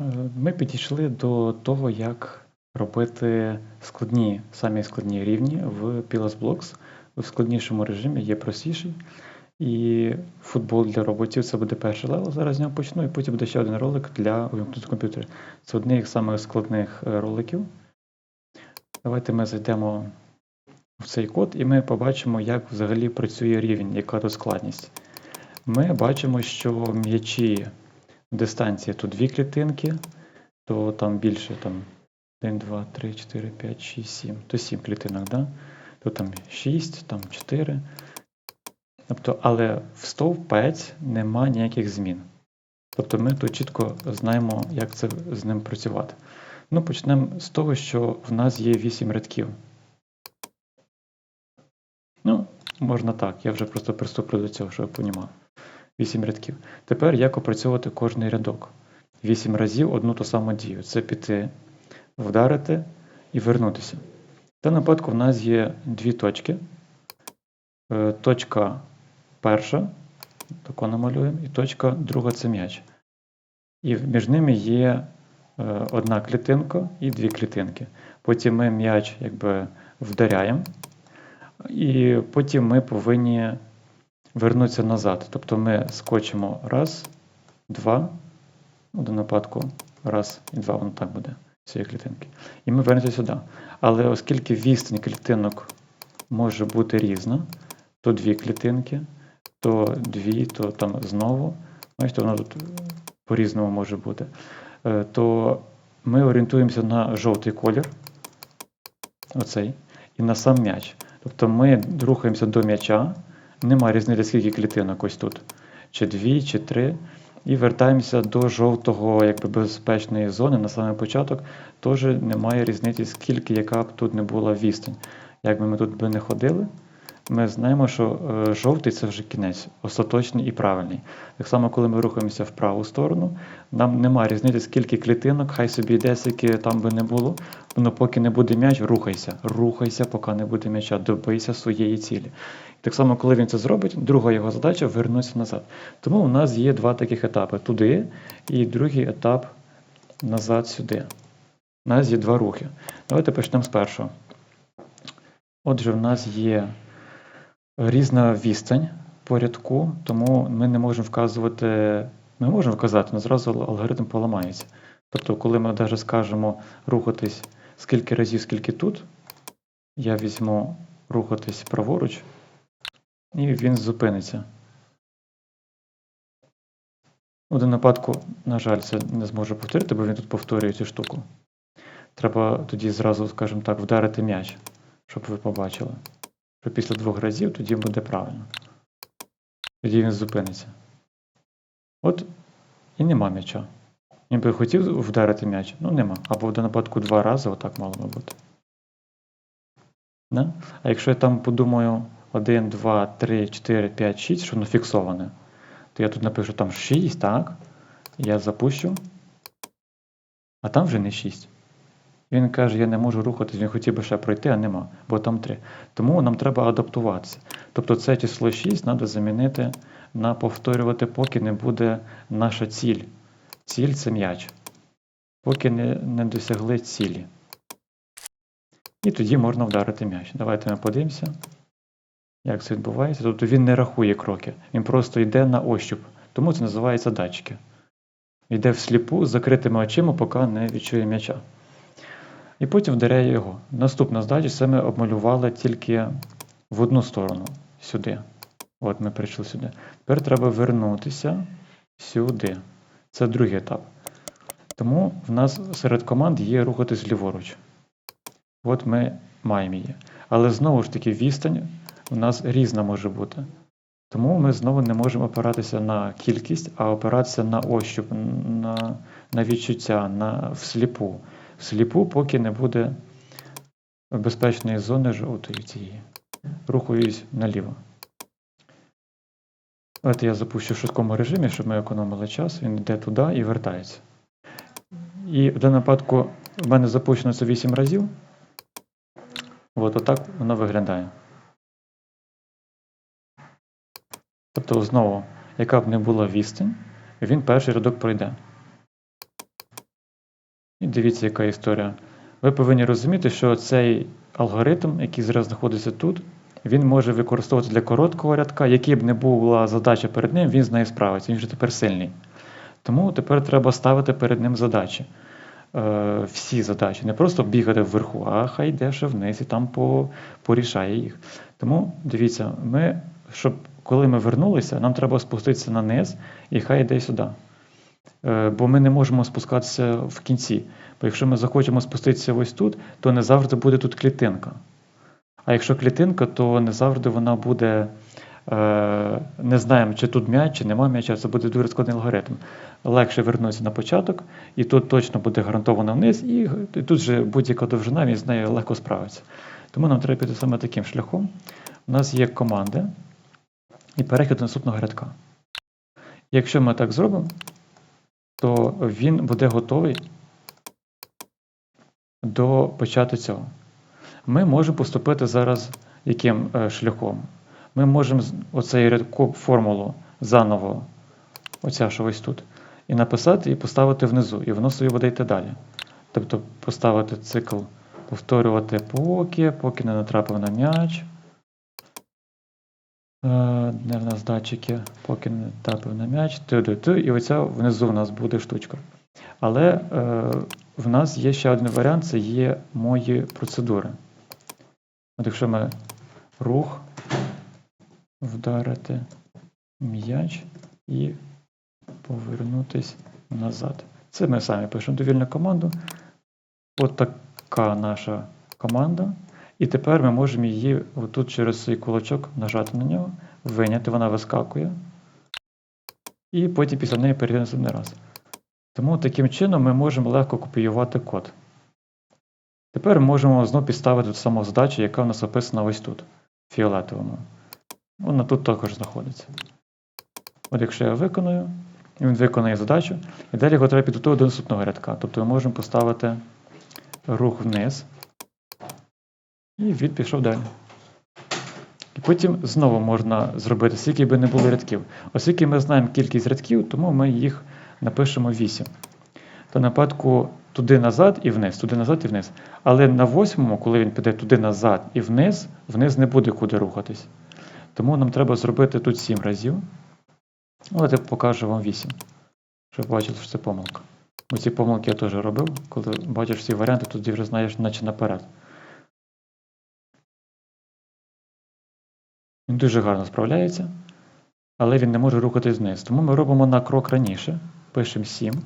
Е, Ми підійшли до того, як робити складні, самі складні рівні в Pilas Blocks. У складнішому режимі є простіший. І футбол для роботів це буде перший левел. Зараз з нього почну, і потім буде ще один ролик для увімкнутого комп'ютера. Це одних з самих складних е, роликів. Давайте ми зайдемо в цей код, і ми побачимо, як взагалі працює рівень, яка тут складність. Ми бачимо, що м'ячі дистанція тут дві клітинки, то там більше там 1, 2, 3, 4, 5, 6, 7. То 7 клітинок, да? Тут там 6, там 4. Тобто, але в стовпець нема ніяких змін. Тобто ми тут чітко знаємо, як це з ним працювати. Ну, почнемо з того, що в нас є 8 рядків. Ну, можна так, я вже просто приступлю до цього, щоб ви понімали. 8 рядків. Тепер як опрацьовувати кожний рядок. 8 разів одну ту саму дію. Це піти, вдарити і вернутися. В даному випадку в нас є дві точки. Е, Точка перша, тако намалюємо, і точка друга це м'яч. І між ними є е, одна клітинка і дві клітинки. Потім ми м'яч якби вдаряємо, і потім ми повинні вернутися назад. Тобто ми скочимо раз, два, до нападку раз і два, воно так буде, цієї клітинки. І ми вернемося сюди. Але оскільки відстань клітинок може бути різна, то дві клітинки, то дві, то там знову. Бачите, воно тут по-різному може бути. Е, То ми орієнтуємося на жовтий колір, оцей, і на сам м'яч. Тобто ми рухаємося до м'яча, нема різниці, скільки клітинок ось тут, чи дві, чи три. І вертаємося до жовтого якби, безпечної зони на самий початок. Теж немає різниці, скільки, яка б тут не була відстань. Якби ми тут би не ходили, ми знаємо, що е, жовтий це вже кінець, остаточний і правильний. Так само, коли ми рухаємося в праву сторону, нам немає різниці, скільки клітинок, хай собі йде, скільки там би не було. Воно поки не буде м'яч, рухайся. Рухайся, поки не буде м'яча, добийся своєї цілі. Так само, коли він це зробить, друга його задача вернутися назад. Тому у нас є два таких етапи: туди, і другий етап назад сюди. У нас є два рухи. Давайте почнемо з першого. Отже, в нас є різна відстань по рядку, тому ми не можемо вказувати, ми можемо вказати, але зразу алгоритм поламається. Тобто, коли ми навіть скажемо рухатись скільки разів, скільки тут, я візьму рухатись праворуч, і він зупиниться. У даному на жаль, це не зможу повторити, бо він тут повторює цю штуку. Треба тоді зразу, скажімо так, вдарити м'яч, щоб ви побачили. Що після двох разів тоді буде правильно. Тоді він зупиниться. От і нема м'яча. Він би хотів вдарити м'яч, ну нема. Або в даному випадку два рази, отак мало би бути. Да? А якщо я там подумаю 1, 2, 3, 4, 5, 6, що воно фіксоване, то я тут напишу там 6, так? Я запущу. А там вже не 6. Він каже, я не можу рухатись, він хотів би ще пройти, а нема, бо там 3. Тому нам треба адаптуватися. Тобто це число 6 треба замінити на повторювати, поки не буде наша ціль. Ціль це м'яч. Поки не, не досягли цілі. І тоді можна вдарити м'яч. Давайте ми подивимося, як це відбувається. Тобто він не рахує кроки, він просто йде на ощуп. Тому це називається датчики. Йде всліпу з закритими очима, поки не відчує м'яча. І потім вдаряє його. Наступна здача це ми обмалювали тільки в одну сторону сюди. От ми прийшли сюди. Тепер треба вернутися сюди. Це другий етап. Тому в нас серед команд є рухатись ліворуч. От ми маємо її. Але знову ж таки, відстань у нас різна може бути. Тому ми знову не можемо опиратися на кількість, а опиратися на ощуп, на на відчуття, на всліпу. Всліпу, поки не буде безпечної зони жовтої цієї. Рухаюсь наліво. От я запущу в швидкому режимі, щоб ми економили час. Він йде туди і вертається. І в даному випадку в мене запущено це 8 разів. От отак воно виглядає. Тобто, знову, яка б не була відстань, він перший рядок пройде. І дивіться, яка історія. Ви повинні розуміти, що цей алгоритм, який зараз знаходиться тут, він може використовуватися для короткого рядка, який б не була задача перед ним, він з нею справиться, він вже тепер сильний. Тому тепер треба ставити перед ним задачі. Е, всі задачі, не просто бігати вверху, а хай йде ще вниз і там по, порішає їх. Тому дивіться, ми, щоб коли ми вернулися, нам треба спуститися на низ і хай йде сюди. Е, Бо ми не можемо спускатися в кінці. Бо якщо ми захочемо спуститися ось тут, то не завжди буде тут клітинка. А якщо клітинка, то не завжди вона буде. е, Не знаємо, чи тут м'яч, чи нема м'яча, це буде дуже складний алгоритм. Легше вернутися на початок, і тут точно буде гарантовано вниз, і тут же будь-яка довжина, він з нею легко справиться. Тому нам треба піти саме таким шляхом. У нас є команди і перехід до наступного рядка. Якщо ми так зробимо, то він буде готовий до початку цього. Ми можемо поступити зараз яким е, шляхом? Ми можемо оцей рядку формулу заново, оця що ось тут, і написати, і поставити внизу, і воно собі буде йти далі. Тобто поставити цикл, повторювати поки, поки не натрапив на м'яч. Де в нас датчики, поки не натрапив на м'яч, ту-ду-ту, і оця внизу в нас буде штучка. Але е, в нас є ще один варіант це є мої процедури. От якщо ми рух, вдарити м'яч і повернутись назад. Це ми самі пишемо довільну команду. От така наша команда. І тепер ми можемо її отут через цей кулачок нажати на нього, виняти, вона вискакує. І потім після неї перейти наступний раз. Тому таким чином ми можемо легко копіювати код. Тепер можемо знову підставити ту саму задачу, яка в нас описана ось тут, фіолетовому. Вона тут також знаходиться. От якщо я виконую, він виконує задачу, і далі його треба підготувати до наступного рядка. Тобто ми можемо поставити рух вниз, і він пішов далі. І потім знову можна зробити, скільки би не було рядків. Оскільки ми знаємо кількість рядків, тому ми їх напишемо 8. То на випадку туди назад і вниз, туди назад і вниз. Але на восьмому, коли він піде туди назад і вниз, вниз не буде куди рухатись. Тому нам треба зробити тут 7 разів. Але я покажу вам 8. Щоб бачили, що це помилка. Бо ці помилки я теж робив, коли бачиш всі варіанти, тоді вже знаєш, наче наперед. Він дуже гарно справляється, але він не може рухатись вниз. Тому ми робимо на крок раніше. Пишемо 7.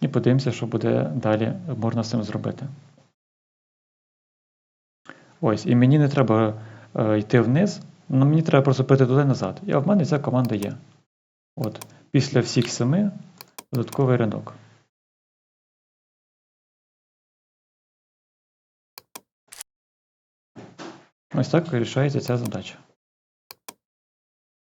І подивимося, що буде далі можна з цим зробити. Ось, і мені не треба е, йти вниз, ну, мені треба просто пити туди назад. І в мене ця команда є. От, після всіх семи додатковий рядок. Ось так вирішається ця задача.